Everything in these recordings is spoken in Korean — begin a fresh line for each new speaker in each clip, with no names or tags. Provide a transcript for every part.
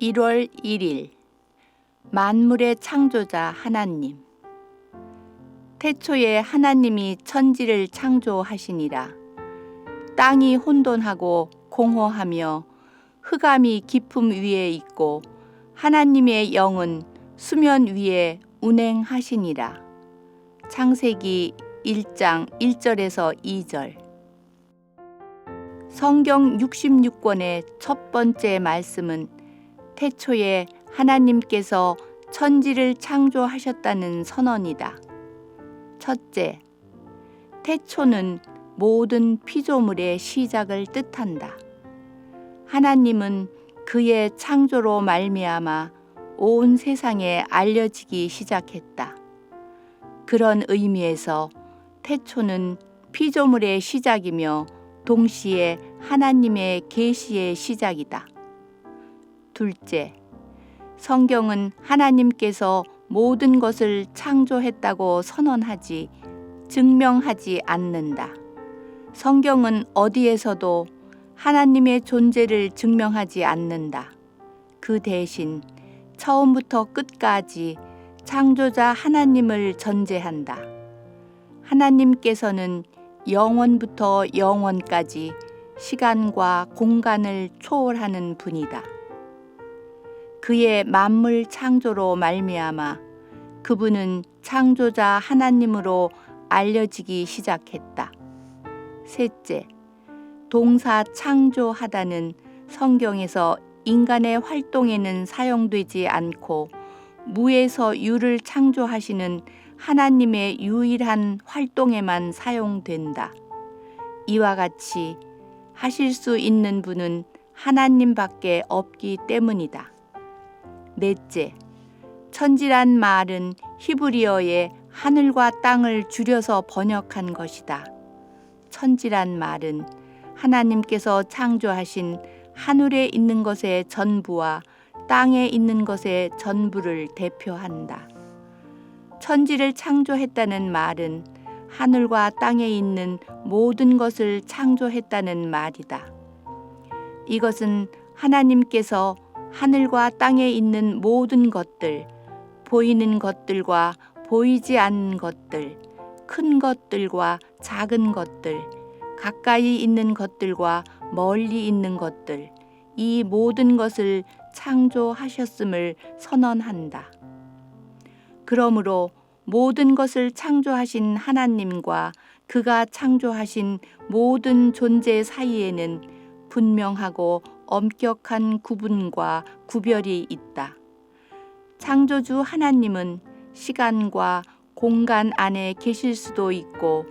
1월 1일. 만물의 창조자 하나님. 태초에 하나님이 천지를 창조하시니라. 땅이 혼돈하고 공허하며 흑암이 깊음 위에 있고 하나님의 영은 수면 위에 운행하시니라. 창세기 1장 1절에서 2절. 성경 66권의 첫 번째 말씀은 태초에 하나님께서 천지를 창조하셨다는 선언이다. 첫째, 태초는 모든 피조물의 시작을 뜻한다. 하나님은 그의 창조로 말미암아 온 세상에 알려지기 시작했다. 그런 의미에서 태초는 피조물의 시작이며 동시에 하나님의 계시의 시작이다. 둘째, 성경은 하나님께서 모든 것을 창조했다고 선언하지 증명하지 않는다. 성경은 어디에서도 하나님의 존재를 증명하지 않는다. 그 대신 처음부터 끝까지 창조자 하나님을 전제한다. 하나님께서는 영원부터 영원까지 시간과 공간을 초월하는 분이다. 그의 만물 창조로 말미암아 그분은 창조자 하나님으로 알려지기 시작했다. 셋째, 동사 창조하다는 성경에서 인간의 활동에는 사용되지 않고 무에서 유를 창조하시는 하나님의 유일한 활동에만 사용된다. 이와 같이 하실 수 있는 분은 하나님밖에 없기 때문이다. 넷째, 천지란 말은 히브리어의 하늘과 땅을 줄여서 번역한 것이다. 천지란 말은 하나님께서 창조하신 하늘에 있는 것의 전부와 땅에 있는 것의 전부를 대표한다. 천지를 창조했다는 말은 하늘과 땅에 있는 모든 것을 창조했다는 말이다. 이것은 하나님께서 하늘과 땅에 있는 모든 것들, 보이는 것들과 보이지 않는 것들, 큰 것들과 작은 것들, 가까이 있는 것들과 멀리 있는 것들, 이 모든 것을 창조하셨음을 선언한다. 그러므로 모든 것을 창조하신 하나님과 그가 창조하신 모든 존재 사이에는 분명하고 엄격한 구분과 구별이 있다. 창조주 하나님은 시간과 공간 안에 계실 수도 있고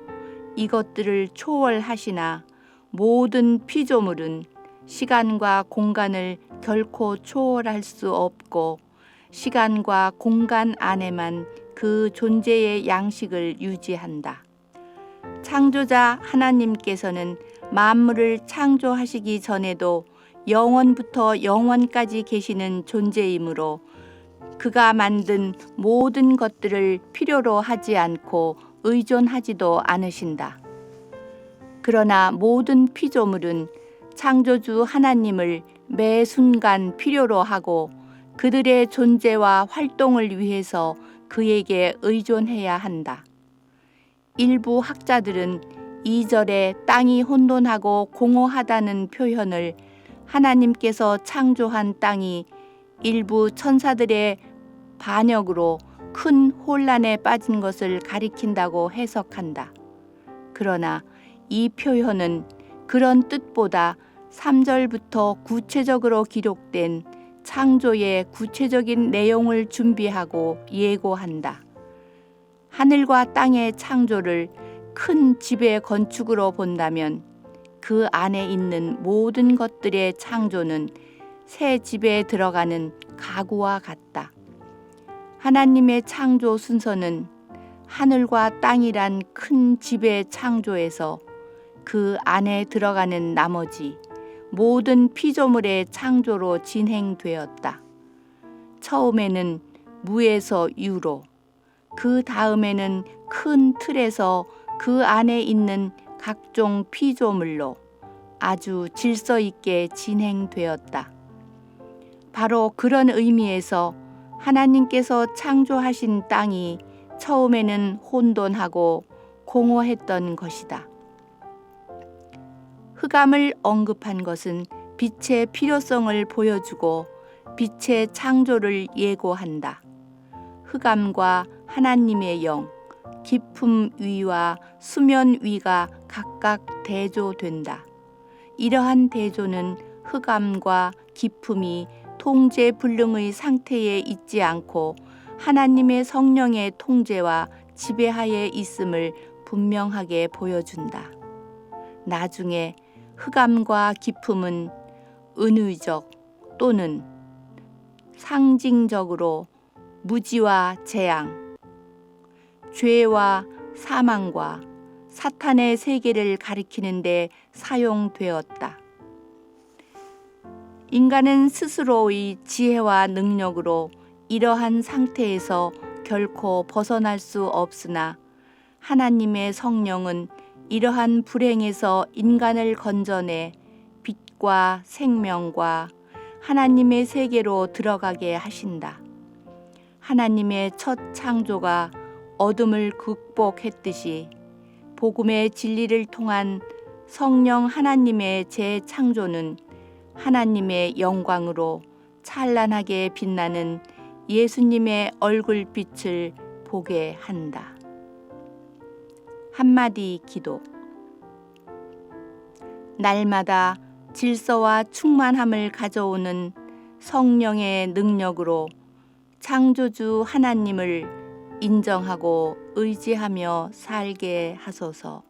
이것들을 초월하시나 모든 피조물은 시간과 공간을 결코 초월할 수 없고 시간과 공간 안에만 그 존재의 양식을 유지한다. 창조자 하나님께서는 만물을 창조하시기 전에도 영원부터 영원까지 계시는 존재이므로 그가 만든 모든 것들을 필요로 하지 않고 의존하지도 않으신다. 그러나 모든 피조물은 창조주 하나님을 매 순간 필요로 하고 그들의 존재와 활동을 위해서 그에게 의존해야 한다. 일부 학자들은 이절에 땅이 혼돈하고 공허하다는 표현을 하나님께서 창조한 땅이 일부 천사들의 반역으로 큰 혼란에 빠진 것을 가리킨다고 해석한다. 그러나 이 표현은 그런 뜻보다 3절부터 구체적으로 기록된 창조의 구체적인 내용을 준비하고 예고한다. 하늘과 땅의 창조를 큰 집의 건축으로 본다면 그 안에 있는 모든 것들의 창조는 새 집에 들어가는 가구와 같다. 하나님의 창조 순서는 하늘과 땅이란 큰 집의 창조에서 그 안에 들어가는 나머지 모든 피조물의 창조로 진행되었다. 처음에는 무에서 유로, 그 다음에는 큰 틀에서 그 안에 있는 각종 피조물로 아주 질서 있게 진행되었다. 바로 그런 의미에서 하나님께서 창조하신 땅이 처음에는 혼돈하고 공허했던 것이다. 흑암을 언급한 것은 빛의 필요성을 보여주고 빛의 창조를 예고한다. 흑암과 하나님의 영, 깊음 위와 수면 위가 각각 대조된다. 이러한 대조는 흑암과 깊음이 통제 불능의 상태에 있지 않고 하나님의 성령의 통제와 지배하에 있음을 분명하게 보여준다. 나중에 흑암과 깊음은 은유적 또는 상징적으로 무지와 재앙, 죄와 사망과 사탄의 세계를 가리키는데 사용되었다. 인간은 스스로의 지혜와 능력으로 이러한 상태에서 결코 벗어날 수 없으나 하나님의 성령은 이러한 불행에서 인간을 건져내 빛과 생명과 하나님의 세계로 들어가게 하신다. 하나님의 첫 창조가 어둠을 극복했듯이 복음의 진리를 통한 성령 하나님의 재창조는 하나님의 영광으로 찬란하게 빛나는 예수님의 얼굴빛을 보게 한다. 한마디 기도. 날마다 질서와 충만함을 가져오는 성령의 능력으로 창조주 하나님을 인정하고 의지하며 살게 하소서.